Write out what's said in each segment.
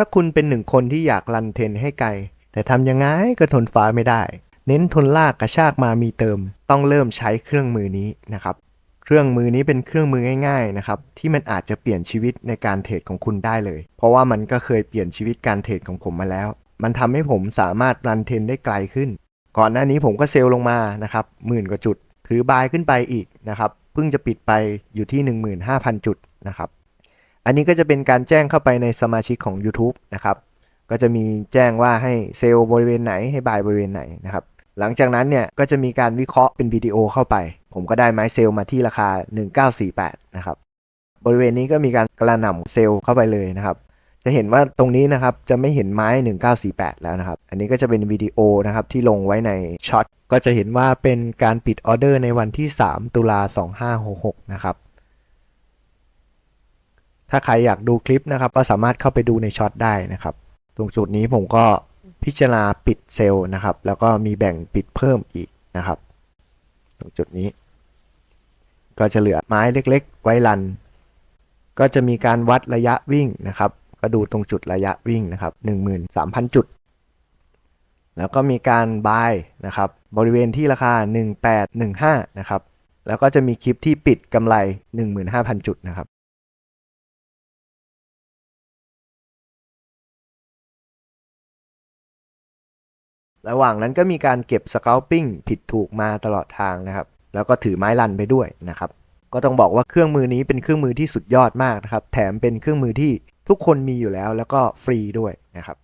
ถ้าคุณเป็นหนึ่งคนที่อยากรันเทนให้ไกล แต่ทำยังไงก็ทนฟ้าไม่ได้ เน้นทนลากกระชากมามีเติม ต้องเริ่มใช้เครื่องมือนี้นะครับ เครื่องมือนี้เป็นเครื่องมือง่ายๆนะครับที่มันอาจจะเปลี่ยนชีวิตในการเทรดของคุณได้เลย เพราะว่ามันก็เคยเปลี่ยนชีวิตการเทรดของผมมาแล้ว มันทำให้ผมสามารถรันเทนได้ไกลขึ้น ก่อนหน้านี้ผมก็เซลล์ลงมานะครับหมื่นกว่าจุด ถือบายขึ้นไปอีกนะครับเพิ่งจะปิดไปอยู่ที่ 15,000 จุดนะครับ อันนี้ก็จะเป็นการแจ้งเข้าไปในสมาชิกของ YouTube นะครับ ก็จะมีแจ้งว่าให้เซลล์บริเวณไหนให้บายบริเวณไหนนะครับ หลังจากนั้นเนี่ยก็จะมีการวิเคราะห์เป็นวิดีโอเข้าไป ผมก็ได้ไม้เซลล์มาที่ราคา 1948 นะครับ บริเวณนี้ก็มีการกระหน่ำเซลล์เข้าไปเลยนะครับ จะเห็นว่าตรงนี้นะครับจะไม่เห็นไม้ 1948 แล้วนะครับ อันนี้ก็จะเป็นวิดีโอนะครับที่ลงไว้ในช็อต ก็จะเห็นว่าเป็นการปิดออเดอร์ในวันที่ 3 ตุลา2566 นะครับ ถ้าใครอยากดูคลิปนะครับ ก็สามารถเข้าไปดูในช็อตได้นะครับ ตรงจุดนี้ผมก็พิจารณาปิดเซลล์นะครับ แล้วก็มีแบ่งปิดเพิ่มอีกนะครับ ตรงจุดนี้ ก็จะเหลือไม้เล็ก ๆ ไว้รัน ก็จะมีการวัดระยะวิ่งนะครับ ก็ดูตรงจุดระยะวิ่งนะครับ 13,000 จุด แล้วก็มีการบายนะครับ บริเวณที่ราคา 1815 นะครับ แล้วก็จะมีคลิปที่ปิดกำไร 15,000 จุดนะครับ ระหว่างนั้นก็มีการเก็บส c า l ปิ้งผิดถูกมาตลอดทางนะครับ แล้วก็ถือไม้ลันไปด้วยนะครับ ก็ต้องบอกว่าเครื่องมือนี้เป็นเครื่องมือที่สุดยอดมากนะครับ แถมเป็นเครื่องมือที่ทุกคนมีอยู่แล้ว แล้วก็ฟรีด้วยนะครับ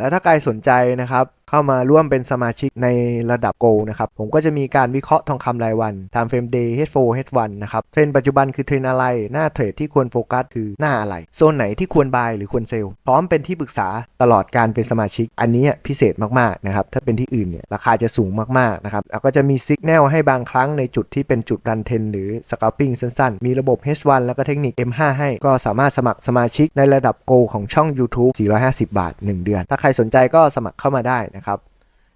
แล้วถ้าใครสนใจนะครับเข้ามาร่วมเป็นสมาชิกในระดับ Go นะครับผมก็จะมีการวิเคราะห์ทองคำรายวัน Time Frame Day H4 H1 นะครับเทรนด์ปัจจุบันคือเทรนด์อะไร หน้าเทรดที่ควรโฟกัสคือหน้าอะไร โซนไหนที่ควรบายหรือควรเซลล์พร้อมเป็นที่ปรึกษาตลอดการเป็นสมาชิก อันนี้พิเศษมากๆนะครับถ้าเป็นที่อื่นเนี่ยราคาจะสูงมากๆนะครับแล้วก็จะมีสัญญาณให้บางครั้งในจุดที่เป็นจุดรันเทนหรือสก a ลปิ้งสั้นๆ มีระบบ H1 แล้วก็เทคนิค M5 ให้ก็สามารถสมัครสมาชิกในระดับ Go ของช่อง YouTube 450 บาท 1 เดือน ถ้าใครสนใจก็สมัครเข้ามาได้นะครับ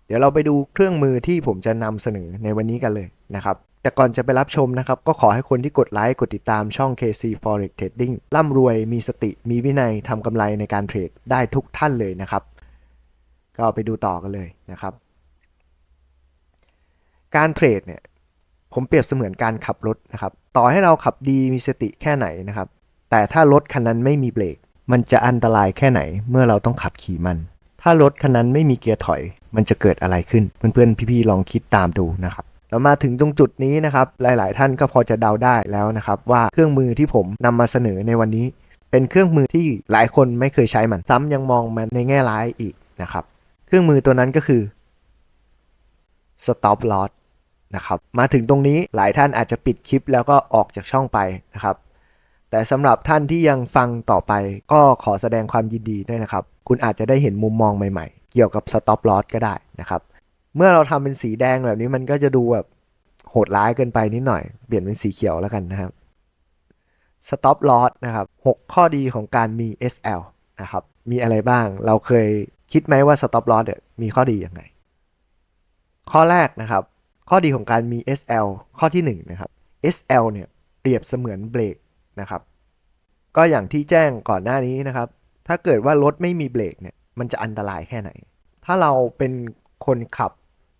เดี๋ยวเราไปดูเครื่องมือที่ผมจะนำเสนอในวันนี้กันเลยนะครับแต่ก่อนจะไปรับชมนะครับ ก็ขอให้คนที่กดไลค์กดติดตามช่อง KC Forex Trading ร่ำรวยมีสติมีวินัยทำกำไรในการเทรดได้ทุกท่านเลยนะครับ ก็ไปดูต่อกันเลยนะครับ การเทรดเนี่ยผมเปรียบเสมือนการขับรถนะครับ ต่อให้เราขับดีมีสติแค่ไหนนะครับ แต่ถ้ารถคันนั้นไม่มีเบรกมันจะอันตรายแค่ไหนเมื่อเราต้องขับขี่มัน ถ้ารถคันนั้นไม่มีเกียร์ถอย มันจะเกิดอะไรขึ้น เพื่อนๆพี่ๆลองคิดตามดูนะครับแล้วมาถึงตรงจุดนี้นะครับหลาย ๆ ท่านก็พอจะเดาได้แล้วนะครับ ว่าเครื่องมือที่ผมนำมาเสนอในวันนี้ เป็นเครื่องมือที่หลายคนไม่เคยใช้มันซ้ำยังมองมันในแง่ร้ายอีกนะครับ เครื่องมือตัวนั้นก็คือ stop loss นะครับมาถึงตรงนี้หลายท่านอาจจะปิดคลิปแล้วก็ออกจากช่องไปนะครับ แต่สำหรับท่านที่ยังฟังต่อไปก็ขอแสดงความยินดีด้วยนะครับ คุณอาจจะได้เห็นมุมมองใหม่ๆ เกี่ยวกับ stop loss ก็ได้นะครับ เมื่อเราทำเป็นสีแดงแบบนี้มันก็จะดูแบบโหดร้ายเกินไปนิดหน่อย เปลี่ยนเป็นสีเขียวแล้วกันนะครับ stop loss นะครับ 6 ข้อดีของการมี SL นะครับ มีอะไรบ้าง เราเคยคิดไหมว่า stop loss เนี่ยมีข้อดียังไง ข้อแรกนะครับ ข้อดีของการมี SL ข้อที่1นะครับ SL เนี่ยเปรียบเสมือนเบรก นะครับ ก็อย่างที่แจ้งก่อนหน้านี้นะครับ ถ้าเกิดว่ารถไม่มีเบรกเนี่ยมันจะอันตรายแค่ไหน ถ้าเราเป็นคนขับ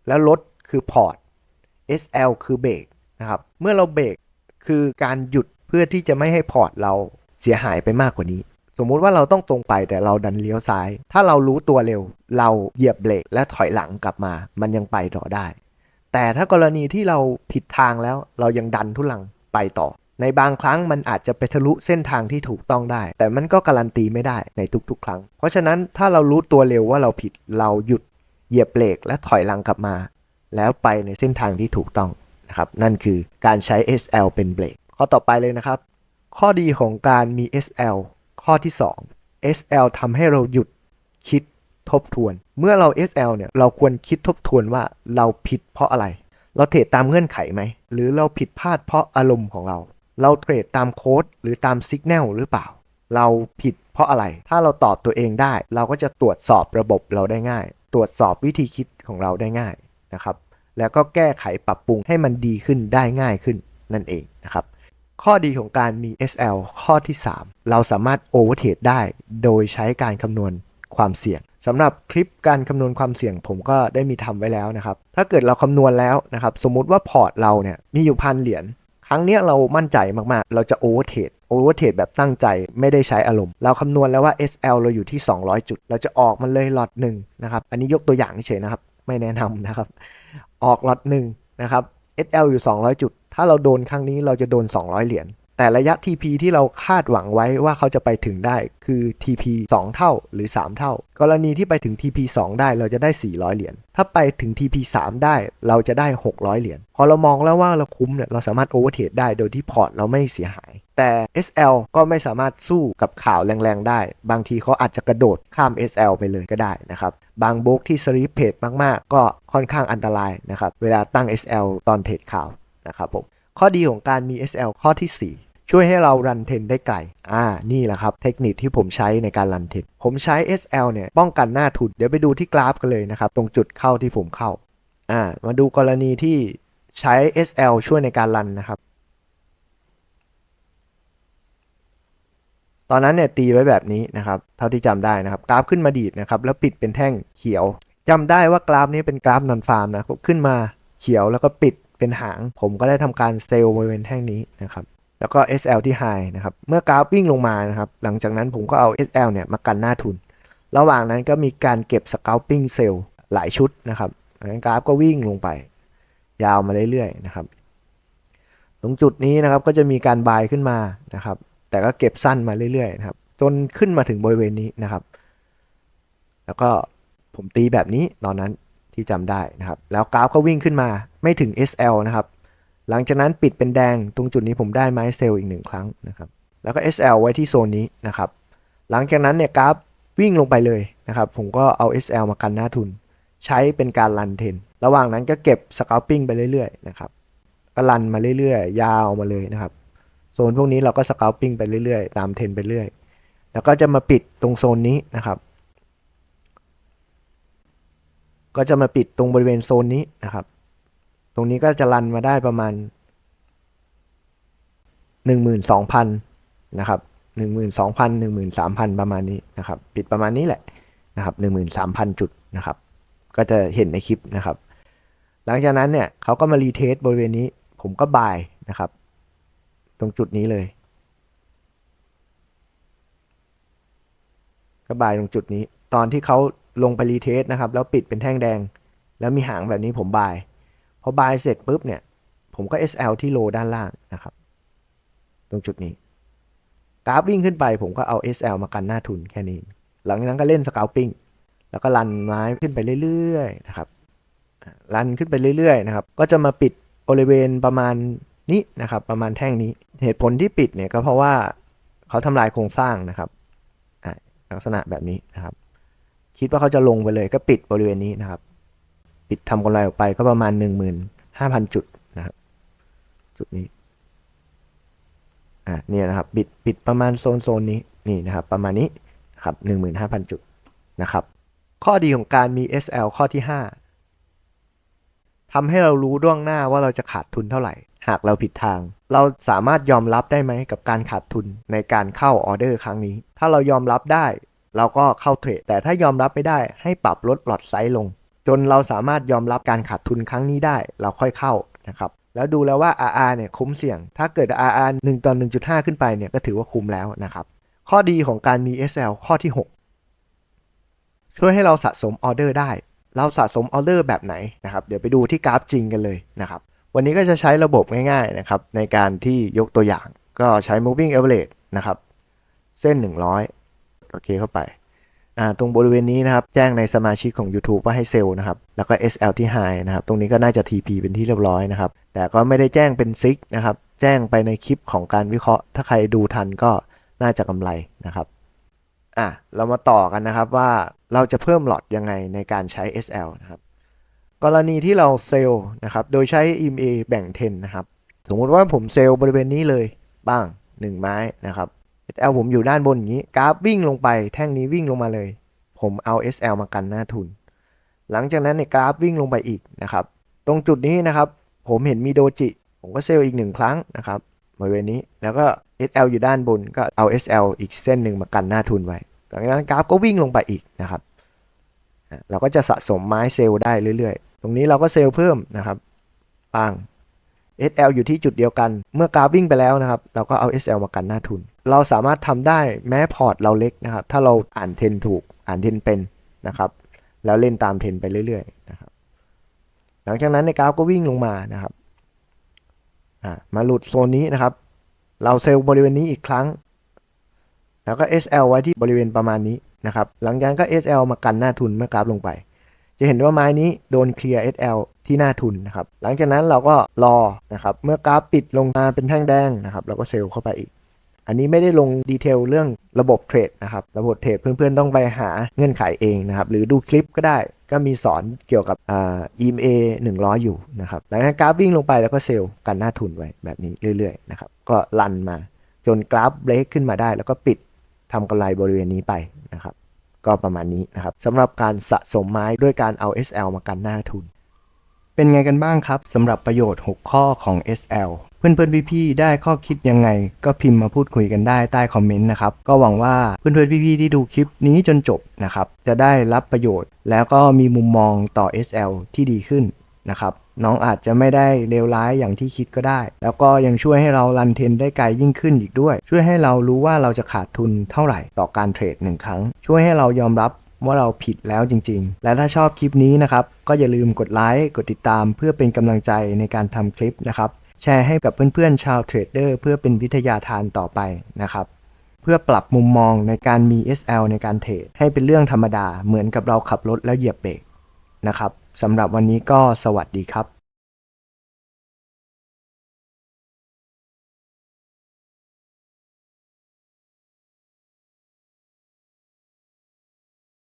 แล้วรถคือพอร์ต SL คือเบรกนะครับ เมื่อเราเบรกคือการหยุดเพื่อที่จะไม่ให้พอร์ตเราเสียหายไปมากกว่านี้ สมมุติว่าเราต้องตรงไปแต่เราดันเลี้ยวซ้าย ถ้าเรารู้ตัวเร็ว เราเหยียบเบรกและถอยหลังกลับมา มันยังไปต่อได้ แต่ถ้ากรณีที่เราผิดทางแล้วเรายังดันทุลังไปต่อ ในบางครั้งมันอาจจะไปทะลุเส้นทางที่ถูกต้องได้ แต่มันก็การันตีไม่ได้ในทุกๆ ครั้ง เพราะฉะนั้นถ้าเรารู้ตัวเร็วว่าเราผิดเราหยุดเหยียบเบรกและถอยหลังกลับมา แล้วไปในเส้นทางที่ถูกต้องนะครับนั่นคือการใช้ SL เป็นเบรกข้อต่อไปเลยนะครับ ข้อดีของการมี SL ข้อที่ 2 SL ทำให้เราหยุดคิดทบทวน เมื่อเรา SL เนี่ยเราควรคิดทบทวนว่าเราผิดเพราะอะไร เราเทรดตามเงื่อนไขไหม หรือเราผิดพลาดเพราะอารมณ์ของเรา เราเทรดตามโค้ดหรือตามสัญญาณหรือเปล่า เราผิดเพราะอะไร ถ้าเราตอบตัวเองได้ เราก็จะตรวจสอบระบบเราได้ง่าย ตรวจสอบวิธีคิดของเราได้ง่ายนะครับ แล้วก็แก้ไขปรับปรุงให้มันดีขึ้นได้ง่ายขึ้นนั่นเองนะครับ ข้อดีของการมี SL ข้อที่ 3 เราสามารถ overtrade ได้ โดยใช้การคำนวณความเสี่ยงสำหรับคลิปการคำนวณความเสี่ยงผมก็ได้มีทำไว้แล้วนะครับ ถ้าเกิดเราคำนวณแล้วนะครับ สมมุติว่าพอร์ตเราเนี่ยมีอยู่พันเหรียญ ครั้งเนี้ยเรามั่นใจมากๆ เราจะโอเวอร์เทรดโอเวอร์เทรดแบบตั้งใจไม่ได้ใช้อารมณ์ เราคำนวณแล้วว่า SL เราอยู่ที่ 200 จุด เราจะออกมันเลยล็อตหนึ่งนะครับ อันนี้ยกตัวอย่างเฉยนะครับ ไม่แนะนำนะครับ ออกล็อตหนึ่งนะครับ SL อยู่ 200 จุด ถ้าเราโดนครั้งนี้เราจะโดน 200 เหรียญ แต่ระยะ TP ที่เราคาดหวังไว้ว่าเขาจะไปถึงได้คือ TP 2 เท่าหรือ 3 เท่า กรณีที่ไปถึง TP 2 ได้เราจะได้ 400 เหรียญ ถ้าไปถึง TP 3 ได้เราจะได้ 600 เหรียญ พอเรามองแล้วว่าเราคุ้มเนี่ยเราสามารถ overtrade ได้โดยที่พอร์ตเราไม่เสียหาย แต่ SL ก็ไม่สามารถสู้กับข่าวแรงๆได้ บางทีเขาอาจจะกระโดดข้าม SL ไปเลยก็ได้นะครับ บางโบกที่สลีปเพจมากๆ ก็ค่อนข้างอันตรายนะครับ เวลาตั้ง SL ตอนเทรดข่าวนะครับผม ข้อดีของการมี SL ข้อที่ 4 ช่วยให้เรารันเทรนได้ไกล อ่า นี่แหละครับ เทคนิคที่ผมใช้ในการรันเทรนผมใช้ SL เนี่ย ป้องกันหน้าทุน เดี๋ยวไปดูที่กราฟกันเลยนะครับ ตรงจุดเข้าที่ผมเข้า อ่า มาดูกรณีที่ใช้ SL ช่วยในการรันนะครับ ตอนนั้นเนี่ยตีไว้แบบนี้นะครับ เท่าที่จำได้นะครับ กราฟขึ้นมาดีดนะครับ แล้วปิดเป็นแท่งเขียวจำได้ว่ากราฟนี้เป็นกราฟนอนฟาร์มนะ ขึ้นมาเขียวแล้วก็ปิด เป็นหาง ผมก็ได้ทำการเซลล์บริเวณแท่งนี้นะครับแล้วก็ SL ที่ high นะครับเมื่อกราฟวิ่งลงมานะครับหลังจากนั้นผมก็เอา SL เนี่ยมากันหน้าทุน ระหว่างนั้นก็มีการเก็บ scalping sell หลายชุดนะครับนั้นกราฟก็วิ่งลงไป ยาวมาเรื่อยๆนะครับตรงจุดนี้นะครับก็จะมีการบายขึ้นมานะครับ แต่ก็เก็บสั้นมาเรื่อยๆนะครับ จนขึ้นมาถึงบริเวณนี้นะครับ แล้วก็ผมตีแบบนี้ตอนนั้นที่จำได้นะครับ แล้วกราฟก็วิ่งขึ้นมา ไม่ถึง SL นะครับ หลังจากนั้นปิดเป็นแดงตรงจุดนี้ผมได้ไม้เซลล์อีกหนึ่งครั้งนะครับ แล้วก็ SL ไว้ที่โซนนี้นะครับ หลังจากนั้นเนี่ยกราฟวิ่งลงไปเลยนะครับ ผมก็เอา SL มากันหน้าทุน ใช้เป็นการรันเทน ระหว่างนั้นก็เก็บส c า l ปิ้งไปเรื่อยๆนะครับก็รันมาเรื่อยๆ ยาวมาเลยนะครับ โซนพวกนี้เราก็ส c า l ปิ้งไปเรื่อยๆ ตามเทนไปเรื่อย แล้วก็จะมาปิดตรงโซนนี้นะครับ ก็จะมาปิดตรงบริเวณโซนนี้นะครับ ตรงนี้ก็จะรันมาได้ประมาณ 12,000 นะครับ 12,000 13,000 ประมาณนี้นะครับ ปิดประมาณนี้แหละนะครับ13,000 จุดนะครับ ก็จะเห็นในคลิปนะครับ หลังจากนั้นเนี่ยเขาก็มารีเทสบริเวณนี้ ผมก็บายนะครับ ตรงจุดนี้เลย ก็บายตรงจุดนี้ ตอนที่เขาลงไปรีเทสนะครับ แล้วปิดเป็นแท่งแดง แล้วมีหางแบบนี้ผมบาย พอบายเสร็จปุ๊บเนี่ย ผมก็ SL ที่โลด้านล่างนะครับ ตรงจุดนี้กราฟวิ่งขึ้นไปผมก็เอา SL มากันหน้าทุนแค่นี้ หลังจากนั้นก็เล่นสก a ลปิ้งแล้วก็รันไม้ขึ้นไปเรื่อยๆนะครับรันขึ้นไปเรื่อยๆนะครับก็จะมาปิดบริเวณประมาณนี้นะครับ ประมาณแท่งนี้เหตุผลที่ปิดเนี่ยก็เพราะว่าเขาทำลายโครงสร้างนะครับลักษณะแบบนี้นะครับ คิดว่าเขาจะลงไปเลยก็ปิดบริเวณนี้นะครับ ปิดทำกำไรออกไปก็ประมาณ 15,000 จุดนะครับจุดนี้อะเนี่ยนะครับปิดปิดประมาณโซนโซนนี้นี่นะครับประมาณนี้ครับ15,000 จุดนะครับข้อดีของการมี SL ข้อที่ 5ทำให้เรารู้ล่วงหน้าว่าเราจะขาดทุนเท่าไหร่ หากเราผิดทาง เราสามารถยอมรับได้ไหมกับการขาดทุนในการเข้าออเดอร์ครั้งนี้ ถ้าเรายอมรับได้ เราก็เข้าเทรดแต่ถ้ายอมรับไม่ได้ให้ปรับลดหลอดไซส์ลง จนเราสามารถยอมรับการขาดทุนครั้งนี้ได้ เราค่อยเข้านะครับแล้วดูแล้วว่า RR เนี่ยคุ้มเสี่ยง ถ้าเกิด RR 1ต่อ1.5 ขึ้นไปเนี่ยก็ถือว่าคุ้มแล้วนะครับข้อดีของการมี SL ข้อที่ 6 ช่วยให้เราสะสมออเดอร์ได้ เราสะสมออเดอร์แบบไหนนะครับเดี๋ยวไปดูที่กราฟจริงกันเลยนะครับวันนี้ก็จะใช้ระบบง่ายๆนะครับในการที่ยกตัวอย่างก็ใช้ moving average นะครับเส้น 100 โอเคเข้าไป ตรงบริเวณนี้นะครับแจ้งในสมาชิกของ YouTube ว่าให้เซลล์นะครับแล้วก็ SL ที่ high นะครับตรงนี้ก็น่าจะ TP เป็นที่เรียบร้อยนะครับแต่ก็ไม่ได้แจ้งเป็นซิกนะครับแจ้งไปในคลิปของการวิเคราะห์ ถ้าใครดูทันก็น่าจะกำไรนะครับอะเรามาต่อกันนะครับว่าเราจะเพิ่มหลอดยังไงในการใช้ SL นะครับกรณีที่เราเซลล์นะครับโดยใช้ EMA แบ่งเทนนะครับ สมมุติว่าผมเซลล์บริเวณนี้เลยบ้าง 1 ไม้นะครับ SL ผมอยู่ด้านบนอย่างนี้ กราฟวิ่งลงไปแท่งนี้วิ่งลงมาเลย ผมเอา SL มากันหน้าทุน หลังจากนั้นในยกราฟวิ่งลงไปอีกนะครับ ตรงจุดนี้นะครับ ผมเห็นมีโดจิ ผมก็เซลล์อีกหนึ่งครั้งนะครับบริเวณนี้แล้วก็ SL อยู่ด้านบนก็เอา SL อีกเส้นหนึ่งมากันหน้าทุนไว้หลังจากนั้นกราฟก็วิ่งลงไปอีกนะครับเราก็จะสะสมไม้เซลล์ได้เรื่อยๆ ตรงนี้เราก็เซลล์เพิ่มนะครับปัง SL อยู่ที่จุดเดียวกัน เมื่อกราฟวิ่งไปแล้วนะครับ เราก็เอา SL มากันหน้าทุน เราสามารถทำได้แม้พอร์ตเราเล็กนะครับ ถ้าเราอ่านเทรนถูก อ่านเทรนเป็นนะครับ แล้วเล่นตามเทรนไปเรื่อยๆนะครับ หลังจากนั้นในกราฟก็วิ่งลงมานะครับ มาหลุดโซนนี้นะครับ เราเซลล์บริเวณนี้อีกครั้ง แล้วก็ SL ไว้ที่บริเวณประมาณนี้นะครับ หลังจากนั้นก็ SL มากันหน้าทุนเมื่อกราฟลงไป จะเห็นว่าไม้นี้โดนเคลียร์ SL ที่หน้าทุนนะครับ หลังจากนั้นเราก็รอนะครับ เมื่อกราฟปิดลงมาเป็นแท่งแดงนะครับเราก็เซลล์เข้าไปอีก อันนี้ไม่ได้ลงดีเทลเรื่องระบบเทรดนะครับ ระบบเทรดเพื่อนๆต้องไปหาเงื่อนไขเองนะครับ หรือดูคลิปก็ได้ ก็มีสอนเกี่ยวกับอ่า EMA 100 อยู่นะครับ หลังจากกราฟวิ่งลงไปแล้วก็เซลล์กันหน้าทุนไว้แบบนี้เรื่อยๆนะครับ ก็รันมาจนกราฟเบรกขึ้นมาได้ แล้วก็ปิดทำกำไรบริเวณนี้ไปนะครับ ก็ประมาณนี้นะครับสำหรับการสะสมไม้ด้วยการเอา SL มากันหน้าทุน เป็นไงกันบ้างครับสำหรับประโยชน์ 6 ข้อของ SL เพื่อนๆพี่ๆได้ข้อคิดยังไง ก็พิมพ์มาพูดคุยกันได้ใต้คอมเมนต์นะครับ ก็หวังว่าเพื่อนๆพี่ๆที่ดูคลิปนี้จนจบนะครับ จะได้รับประโยชน์ แล้วก็มีมุมมองต่อ SL ที่ดีขึ้นนะครับ น้องอาจจะไม่ได้เลวร้ายอย่างที่คิดก็ได้ แล้วก็ยังช่วยให้เรารันเทนได้ไกลยิ่งขึ้นอีกด้วย ช่วยให้เรารู้ว่าเราจะขาดทุนเท่าไหร่ต่อการเทรดหนึ่งครั้ง ช่วยให้เรายอมรับว่าเราผิดแล้วจริง ๆ และถ้าชอบคลิปนี้นะครับ ก็อย่าลืมกดไลค์กดติดตาม เพื่อเป็นกำลังใจในการทำคลิปนะครับ แชร์ให้กับเพื่อนๆชาวเทรดเดอร์เพื่อเป็นวิทยาทานต่อไปนะครับเพื่อปรับมุมมองในการมี SL ในการเทรดให้เป็นเรื่องธรรมดาเหมือนกับเราขับรถแล้วเหยียบเบรก นะครับสำหรับวันนี้ก็สวัสดีครับ